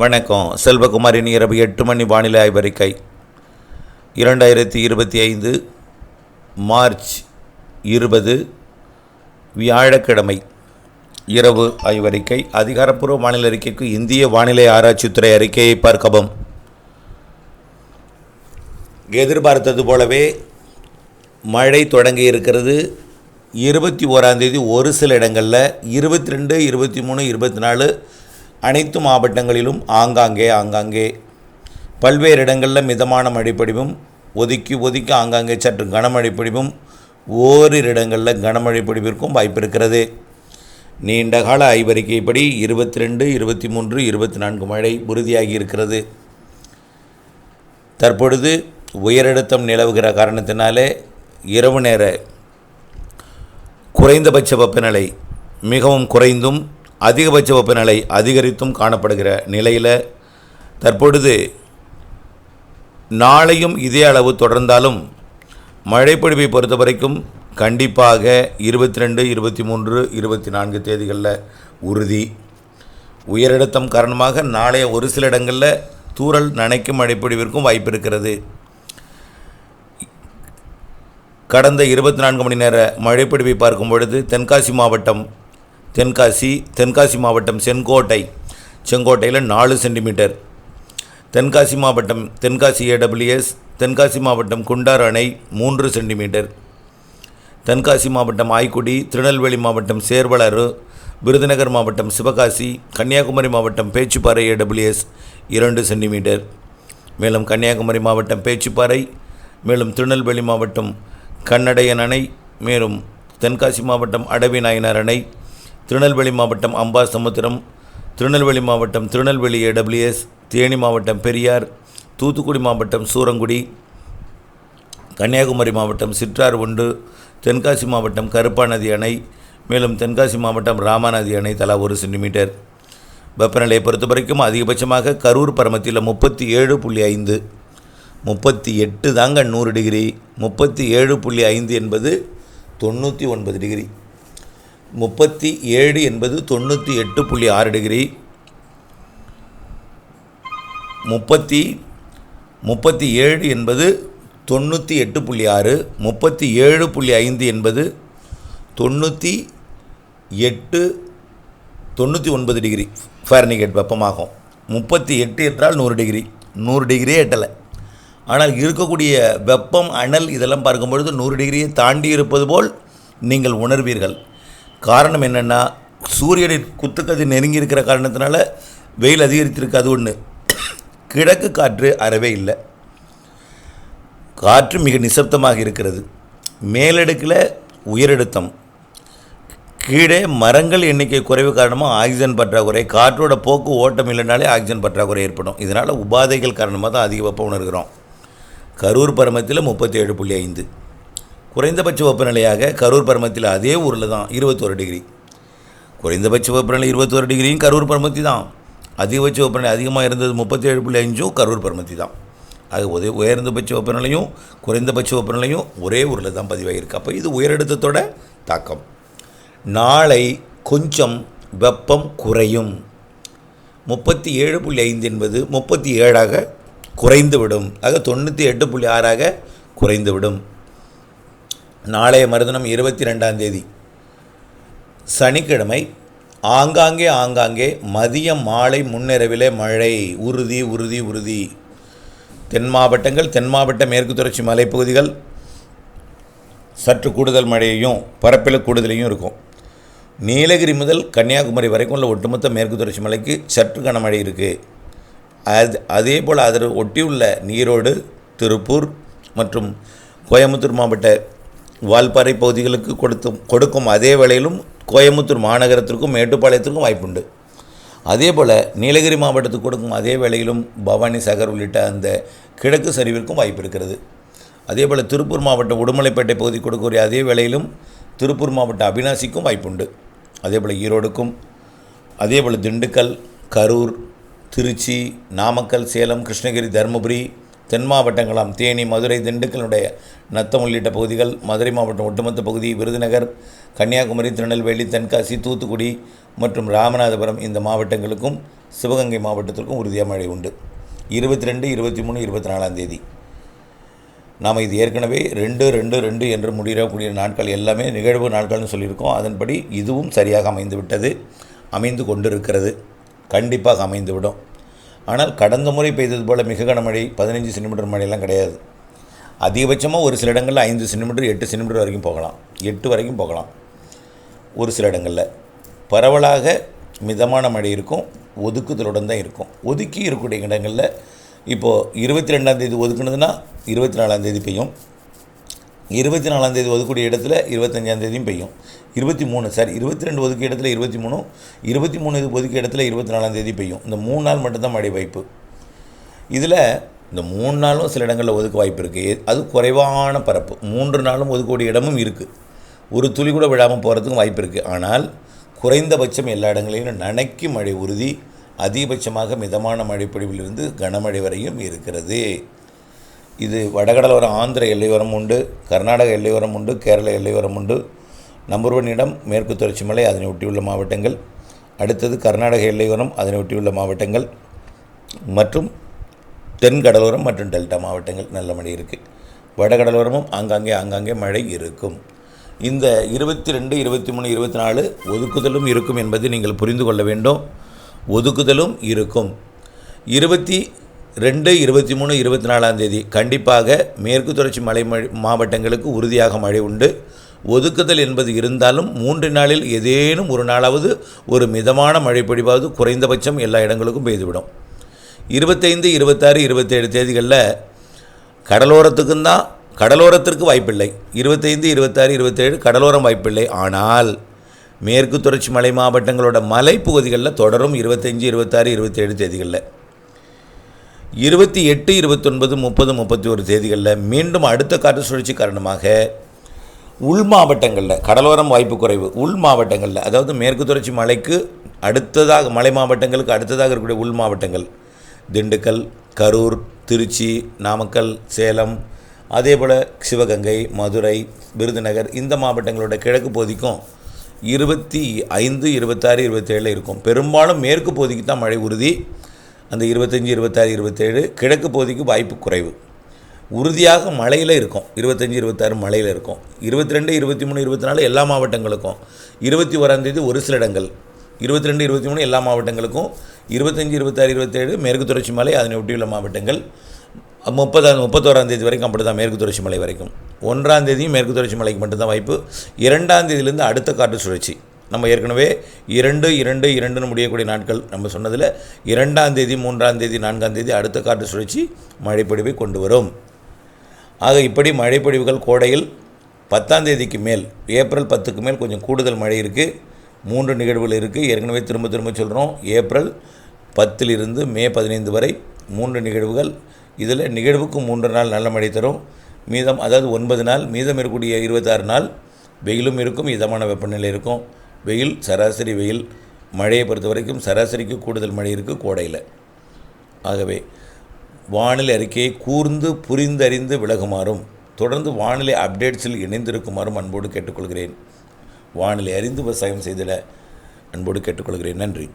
வணக்கம். செல்வகுமாரின் இரவு எட்டு மணி வானிலை ஆய்வறிக்கை. இரண்டாயிரத்தி இருபத்தி ஐந்து மார்ச் இருபது வியாழக்கிழமை இரவு ஆய்வறிக்கை. அதிகாரப்பூர்வ வானிலை அறிக்கைக்கு இந்திய வானிலை ஆராய்ச்சித்துறை அறிக்கையை பார்க்கவும். எதிர்பார்த்தது போலவே மழை தொடங்கி இருக்கிறது. இருபத்தி ஓராந்தேதி ஒரு சில இடங்களில் இருபத்தி ரெண்டு இருபத்தி மூணு இருபத்தி நாலு அனைத்து மாவட்டங்களிலும் ஆங்காங்கே ஆங்காங்கே. பல்வேறு இடங்களில் மிதமான மழைப்பொழிவும் ஒதுக்கி ஒதுக்கி ஆங்காங்கே சற்று கனமழை பொழிவும் ஓரிரு இடங்களில் கனமழை பொழிவிற்கும் வாய்ப்பு இருக்கிறது நீண்ட கால ஆய்வறிக்கைப்படி இருபத்தி ரெண்டு இருபத்தி மூன்று இருபத்தி நான்கு மழை உறுதியாகி இருக்கிறது தற்பொழுது உயரழுத்தம் நிலவுகிற காரணத்தினாலே இரவு நேர குறைந்தபட்ச வெப்பநிலை மிகவும் குறைந்தும் அதிகபட்ச வெப்பநிலை அதிகரித்தும் காணப்படுகிற நிலையில் தற்பொழுது நாளையும் இதே அளவு தொடர்ந்தாலும் மழைப்பொழிவை பொறுத்த வரைக்கும் கண்டிப்பாக இருபத்தி ரெண்டு இருபத்தி மூன்று இருபத்தி நான்கு தேதிகளில் உறுதி. உயரழுத்தம் காரணமாக நாளைய ஒரு சில இடங்களில் தூறல் நனைக்கும் மழைப்பொழிவிற்கும் வாய்ப்பு இருக்கிறது. கடந்த இருபத்தி நான்கு மணி நேர மழைப்பொழிவை பார்க்கும் பொழுது தென்காசி மாவட்டம் தென்காசி தென்காசி மாவட்டம் செங்கோட்டை செங்கோட்டையில் நாலு சென்டிமீட்டர். தென்காசி மாவட்டம் தென்காசி ஏடபிள்யூஎஸ் தென்காசி மாவட்டம் குண்டார் அணை மூன்று சென்டிமீட்டர். தென்காசி மாவட்டம் ஆய்க்குடி திருநெல்வேலி மாவட்டம் சேர்வலாறு விருதுநகர் மாவட்டம் சிவகாசி கன்னியாகுமரி மாவட்டம் பேச்சுப்பாறை ஏடபிள்யூஎஸ் இரண்டு சென்டிமீட்டர். மேலும் கன்னியாகுமரி மாவட்டம் பேச்சுப்பாறை மேலும் திருநெல்வேலி மாவட்டம் கண்ணடையன் அணை மேலும் தென்காசி மாவட்டம் அடவி நாயனார் அணை திருநெல்வேலி மாவட்டம் அம்பாசமுத்திரம் திருநெல்வேலி மாவட்டம் திருநெல்வேலி ஏடபிள்யூஎஸ் தேனி மாவட்டம் பெரியார் தூத்துக்குடி மாவட்டம் சூரங்குடி கன்னியாகுமரி மாவட்டம் சிற்றார் உண்டு தென்காசி மாவட்டம் கருப்பாநதி அணை மேலும் தென்காசி மாவட்டம் ராமாநதி அணை தலா ஒரு சென்டிமீட்டர். வெப்பநிலையை பொறுத்த வரைக்கும் அதிகபட்சமாக கரூர் பரமத்தில் முப்பத்தி ஏழு புள்ளி ஐந்து முப்பத்தி எட்டு தாங்க நூறு டிகிரி முப்பத்தி ஏழு புள்ளி ஐந்து என்பது தொண்ணூற்றி ஒன்பது டிகிரி. முப்பத்தி ஏழு என்பது தொண்ணூற்றி எட்டு புள்ளி ஆறு டிகிரி. முப்பத்தி முப்பத்தி ஏழு என்பது தொண்ணூற்றி எட்டு புள்ளி ஆறு. முப்பத்தி ஏழு புள்ளி ஐந்து என்பது தொண்ணூற்றி எட்டு தொண்ணூற்றி ஒன்பது டிகிரி. ஃபேர்னிகேட் வெப்பமாகும். முப்பத்தி எட்டு என்றால் நூறு டிகிரி. நூறு டிகிரியே எட்டலை. ஆனால் இருக்கக்கூடிய வெப்பம் அனல் இதெல்லாம் பார்க்கும் பொழுது நூறு டிகிரியை தாண்டி இருப்பது போல் நீங்கள் உணர்வீர்கள். காரணம் என்னென்னா சூரியனின் குத்துக்கதிர் நெருங்கி இருக்கிற காரணத்தினால வெயில் அதிகரித்திருக்கு அது ஒன்று கிழக்கு காற்று அறவே இல்லை. காற்று மிக நிசப்தமாக இருக்கிறது. மேலடுக்கில் உயரழுத்தம். கீழே மரங்கள் எண்ணிக்கை குறைவு காரணமாக ஆக்சிஜன் பற்றாக்குறை காற்றோட போக்கு ஓட்டம் இல்லைனாலே ஆக்சிஜன் பற்றாக்குறை ஏற்படும். இதனால் உபாதைகள் காரணமாக தான் அதிக வெப்பம் உணர்கிறோம். கரூர் பருமத்தில் முப்பத்தி ஏழு புள்ளி ஐந்து. குறைந்தபட்ச வெப்பநிலையாக கரூர் பருமத்தில் அதே ஊரில் தான் இருபத்தோரு டிகிரி. குறைந்தபட்ச வெப்பநிலை இருபத்தோரு டிகிரியும் கரூர் பருமத்தி தான். அதிகபட்ச வெப்பநிலை அதிகமாக இருந்தது முப்பத்தி ஏழு புள்ளி அஞ்சும் கரூர் பருமத்தி தான். அது உதய உயர்ந்தபட்ச வெப்பநிலையும் குறைந்தபட்ச வெப்பநிலையும் ஒரே ஊரில் தான் பதிவாகிருக்கு அப்போ இது உயரழுத்தத்தோட தாக்கம். நாளை கொஞ்சம் வெப்பம் குறையும். முப்பத்தி ஏழு புள்ளி ஐந்து என்பது முப்பத்தி ஏழாக குறைந்துவிடும். ஆக தொண்ணூற்றி எட்டு புள்ளி ஆறாக குறைந்துவிடும். நாளைய மறுதினம் இருபத்தி ரெண்டாம் தேதி. சனிக்கிழமை ஆங்காங்கே ஆங்காங்கே மதியம் மாலை முன்னிரவிலே மழை. உறுதி உறுதி உறுதி. தென் மாவட்டங்கள் தென் மாவட்ட மேற்கு தொடர்ச்சி மலைப்பகுதிகள் சற்று கூடுதல் மழையையும் பரப்பில் கூடுதலையும் இருக்கும். நீலகிரி முதல் கன்னியாகுமரி வரைக்கும் உள்ள ஒட்டுமொத்த மேற்கு தொடர்ச்சி மலைக்கு சற்று கனமழை இருக்குது அது அதே போல் அதில் ஒட்டியுள்ள நீரோடு திருப்பூர் மற்றும் கோயம்புத்தூர் மாவட்ட வால்பாறை பகுதிகளுக்கு கொடுத்தும் கொடுக்கும் அதே வேளையிலும் கோயம்புத்தூர் மாநகரத்திற்கும் மேட்டுப்பாளையத்திற்கும் வாய்ப்புண்டு. அதே போல் நீலகிரி மாவட்டத்துக்கு கொடுக்கும் அதே வேளையிலும் பவானி சாகர் உள்ளிட்ட அந்த கிழக்கு சரிவிற்கும் வாய்ப்பு இருக்கிறது. அதே போல் திருப்பூர் மாவட்டம் உடுமலைப்பேட்டை பகுதி கொடுக்கக்கூடிய அதே வேளையிலும் திருப்பூர் மாவட்ட அவினாசிக்கும் வாய்ப்புண்டு. அதே போல் ஈரோடுக்கும் அதே போல் திண்டுக்கல் கரூர் திருச்சி நாமக்கல் சேலம் கிருஷ்ணகிரி தருமபுரி தென் மாவட்டங்களாம் தேனி மதுரை திண்டுக்கலுடைய நத்தம் உள்ளிட்ட பகுதிகள் மதுரை மாவட்டம் ஒட்டுமொத்த பகுதி விருதுநகர் கன்னியாகுமரி திருநெல்வேலி தென்காசி தூத்துக்குடி மற்றும் ராமநாதபுரம் இந்த மாவட்டங்களுக்கும் சிவகங்கை மாவட்டத்திற்கும் உறுதியாக மழை உண்டு. இருபத்தி ரெண்டு இருபத்தி மூணு இருபத்தி நாலாம் தேதி. நாம் இது ஏற்கனவே ரெண்டு ரெண்டு ரெண்டு என்று முடியக்கூடிய நாட்கள் எல்லாமே நிகழ்வு நாட்கள்னு சொல்லியிருக்கோம். அதன்படி இதுவும் சரியாக அமைந்து விட்டது அமைந்து கொண்டிருக்கிறது. கண்டிப்பாக அமைந்துவிடும். ஆனால் கடந்த முறை பெய்தது போல் மிக கனமழை பதினஞ்சு சென்டிமீட்டர் மழையெல்லாம் கிடையாது. அதிகபட்சமாக ஒரு சில இடங்களில் ஐந்து சென்டிமீட்டர் எட்டு சென்டிமீட்டர் வரைக்கும் போகலாம். எட்டு வரைக்கும் போகலாம். ஒரு சில இடங்களில். பரவலாக மிதமான மழை இருக்கும் ஒதுக்குதலுடன் தான் இருக்கும். ஒதுக்கி இருக்கக்கூடிய இடங்களில் இப்போது இருபத்தி ரெண்டாந்தேதி ஒதுக்குனதுன்னா இருபத்தி நாலாந்தேதி பெய்யும். இருபத்தி நாலாந்தேதி ஒதுக்கூடிய இடத்துல இருபத்தஞ்சாந்தேதியும் பெய்யும். இருபத்தி மூணு சார். இருபத்தி ரெண்டு ஒதுக்கு இடத்துல இருபத்தி மூணு இருபத்தி மூணு இது ஒதுக்கு இடத்துல இருபத்தி நாலாம் தேதி பெய்யும். இந்த மூணு நாள் மட்டும்தான் மழை வாய்ப்பு. இதில் இந்த மூணு நாளும் சில இடங்களில் ஒதுக்க வாய்ப்பு இருக்குது அது குறைவான பரப்பு. மூன்று நாளும் ஒதுக்கக்கூடிய இடமும் இருக்குது ஒரு துளி கூட விழாமல் போகிறதுக்கும் வாய்ப்பு இருக்குது ஆனால் குறைந்தபட்சம் எல்லா இடங்களிலும் நனைக்கு மழை உறுதி அதிகபட்சமாக மிதமான மழைப்பொழிவிலிருந்து கனமழை வரையும் இருக்கிறது. இது வடகடலோரம் ஆந்திர எல்லையோரம் உண்டு கர்நாடக எல்லையோரம் உண்டு கேரள எல்லையோரம் உண்டு. நம்பர் ஒன் இடம் மேற்கு தொடர்ச்சி மலை அதனை ஒட்டியுள்ள மாவட்டங்கள். அடுத்தது கர்நாடக எல்லையோரம் அதனை ஒட்டியுள்ள மாவட்டங்கள். மற்றும் தென் கடலோரம் மற்றும் டெல்டா மாவட்டங்கள் நல்ல மழை இருக்குது வடகடலோரமும் ஆங்காங்கே ஆங்காங்கே மழை இருக்கும். இந்த இருபத்தி ரெண்டு இருபத்தி மூணு இருபத்தி நாலு ஒதுக்குதலும் இருக்கும் என்பதை நீங்கள் புரிந்து கொள்ள வேண்டும். ஒதுக்குதலும் இருக்கும். இருபத்தி ரெண்டு இருபத்தி மூணு இருபத்தி நாலாம் தேதி கண்டிப்பாக மேற்கு தொடர்ச்சி மலை மாவட்டங்களுக்கு உறுதியாக மழை உண்டு. ஒதுக்குதல் என்பது இருந்தாலும் மூன்று நாளில் ஏதேனும் ஒரு நாளாவது ஒரு மிதமான மழை பொழிவாவது குறைந்தபட்சம் எல்லா இடங்களுக்கும் பெய்துவிடும். இருபத்தைந்து இருபத்தாறு இருபத்தேழு தேதிகளில் கடலோரத்துக்கும் தான் கடலோரத்திற்கு வாய்ப்பில்லை. இருபத்தைந்து இருபத்தாறு இருபத்தேழு கடலோரம் வாய்ப்பில்லை. ஆனால் மேற்கு தொடர்ச்சி மலை மாவட்டங்களோட மலைப்பகுதிகளில் தொடரும் இருபத்தஞ்சி இருபத்தாறு இருபத்தேழு தேதிகளில். இருபத்தி எட்டு இருபத்தொன்பது முப்பது முப்பத்தி ஒரு தேதிகளில் மீண்டும் அடுத்த காற்று சுழற்சி காரணமாக உள் மாவட்டங்களில் கடலோரம் வாய்ப்பு குறைவு உள் மாவட்டங்களில் அதாவது மேற்கு தொடர்ச்சி மலைக்கு அடுத்ததாக மலை மாவட்டங்களுக்கு அடுத்ததாக இருக்கக்கூடிய உள் மாவட்டங்கள் திண்டுக்கல் கரூர் திருச்சி நாமக்கல் சேலம் அதே போல் சிவகங்கை மதுரை விருதுநகர் இந்த மாவட்டங்களோட கிழக்கு பகுதிக்கும் இருபத்தி ஐந்து இருபத்தாறு இருபத்தேழு இருக்கும். பெரும்பாலும் மேற்கு பகுதிக்கு தான் மழை உறுதி. அந்த இருபத்தஞ்சி இருபத்தாறு இருபத்தேழு கிழக்கு பகுதிக்கு வாய்ப்பு குறைவு. உறுதியாக மழையில் இருக்கும். இருபத்தஞ்சி இருபத்தாறு மழையில் இருக்கும். இருபத்தி ரெண்டு இருபத்தி மூணு இருபத்தி நாலு எல்லா மாவட்டங்களுக்கும். இருபத்தி ஓராந்தேதி ஒரு சில இடங்கள். இருபத்தி ரெண்டு இருபத்தி மூணு எல்லா மாவட்டங்களுக்கும். இருபத்தஞ்சி இருபத்தாறு இருபத்தேழு மேற்கு தொடர்ச்சி மலை அதனை ஒட்டியுள்ள மாவட்டங்கள். முப்பதாம் முப்பத்தோராந்தேதி வரைக்கும் அப்படி தான் மேற்கு தொடர்ச்சி மலை வரைக்கும். ஒன்றாம் தேதியும் மேற்கு தொடர்ச்சி மலைக்கு மட்டும்தான் வாய்ப்பு. இரண்டாம் தேதியிலேருந்து அடுத்த காற்று சுழற்சி. நம்ம ஏற்கனவே இரண்டு இரண்டு இரண்டுன்னு முடியக்கூடிய நாட்கள் நம்ம சொன்னதில் இரண்டாம் தேதி மூன்றாம் தேதி நான்காம் தேதி அடுத்த காற்று சுழற்சி மழைப்பொழிவை கொண்டு வரும். ஆக இப்படி மழைப்பொழிவுகள் கோடையில் பத்தாம் தேதிக்கு மேல் ஏப்ரல் பத்துக்கு மேல் கொஞ்சம் கூடுதல் மழை இருக்குது மூன்று நிகழ்வுகள் இருக்குது ஏற்கனவே திரும்ப திரும்ப சொல்கிறோம் ஏப்ரல் பத்திலிருந்து மே பதினைந்து வரை மூன்று நிகழ்வுகள். இதில் நிகழ்வுக்கு மூன்று நாள் நல்ல மழை தரும். மீதம் அதாவது ஒன்பது நாள் மீதம் இருக்கக்கூடிய இருபத்தாறு நாள் வெயிலும் இருக்கும் இதமான வெப்பநிலை இருக்கும். வெயில் சராசரி வெயில். மழையை பொறுத்த வரைக்கும் சராசரிக்கு கூடுதல் மழை இருக்குது கோடையில். ஆகவே வானிலை அறிக்கையை கூர்ந்து புரிந்தறிந்து விலகுமாறும் தொடர்ந்து வானிலை அப்டேட்ஸில் இணைந்திருக்குமாறும் அன்போடு கேட்டுக்கொள்கிறேன். வானிலை அறிந்து விவசாயம் செய்திட அன்போடு கேட்டுக்கொள்கிறேன். நன்றி.